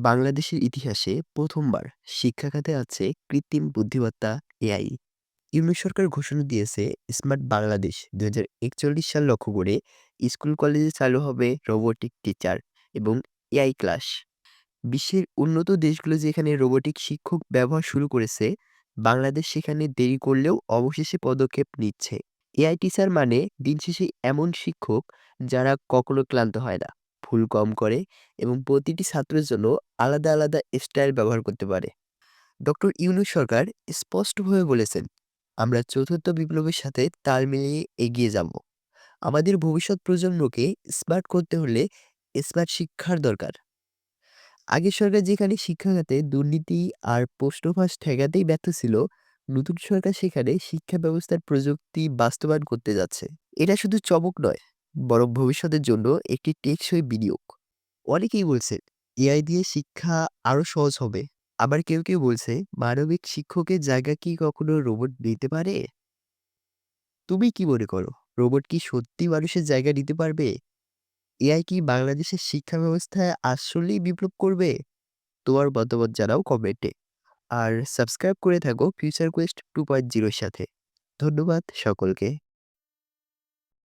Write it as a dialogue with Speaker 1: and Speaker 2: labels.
Speaker 1: বাংলাদেশের ইতিহাসে প্রথমবার শিক্ষা খাতে আছে কৃত্রিম বুদ্ধিমত্তা এআই ইউনিট সরকার ঘোষণা দিয়েছে, স্মার্ট বাংলাদেশ দু হাজার একচল্লিশ সাল লক্ষ্য করে স্কুল, কলেজে চালু হবে রোবোটিক টিচার এবং এআই ক্লাস। বিশ্বের উন্নত দেশগুলো যেখানে রোবোটিক শিক্ষক ব্যবহার শুরু করেছে, বাংলাদেশ সেখানে দেরি করলেও অবশেষে পদক্ষেপ নিচ্ছে। এআই টিচার মানে দিন শেষে এমন শিক্ষক যারা কখনো ক্লান্ত হয় না। ভুল কম করে এবং প্রতিটি ছাত্রের জন্য আলাদা আলাদা স্টাইল ব্যবহার করতে পারে। ডক্টর ইউনুস সরকার স্পষ্টভাবে বলেছেন, আমরা চতুর্থ বিপ্লবের সাথে তাল মিলিয়ে এগিয়ে যাব। আমাদের ভবিষ্যৎ প্রজন্মকে স্মার্ট করতে হলে স্মার্ট শিক্ষার দরকার। আগের সরকার যেখানে শিক্ষাখাতে দুর্নীতি আর প্রশ্নফাঁস ঠেকাতেই ব্যর্থ ছিল, নতুন সরকার সেখানে শিক্ষা ব্যবস্থার প্রযুক্তি বাস্তবায়ন করতে যাচ্ছে। এটা শুধু চমক নয় বরং ভবিষ্যতের জন্য একটি টেকসই বিনিয়োগ। অনেকেই বলছে, এআই দিয়ে শিক্ষা আরও সহজ হবে। আবার কেউ কেউ বলছে, মানবিক শিক্ষকের জায়গা কি কখনো রোবট নিতে পারে? তুমি কি মনে করো, রোবট কি সত্যি মানুষের জায়গা নিতে পারবে? এআই কি বাংলাদেশের শিক্ষা ব্যবস্থায় আসলেই বিপ্লব করবে? তোমার মতামত জানাও কমেন্টে। আর সাবস্ক্রাইব করে থাকো ফিউচার কোয়েস্ট টু পয়েন্ট জিরোর সাথে। ধন্যবাদ সকলকে।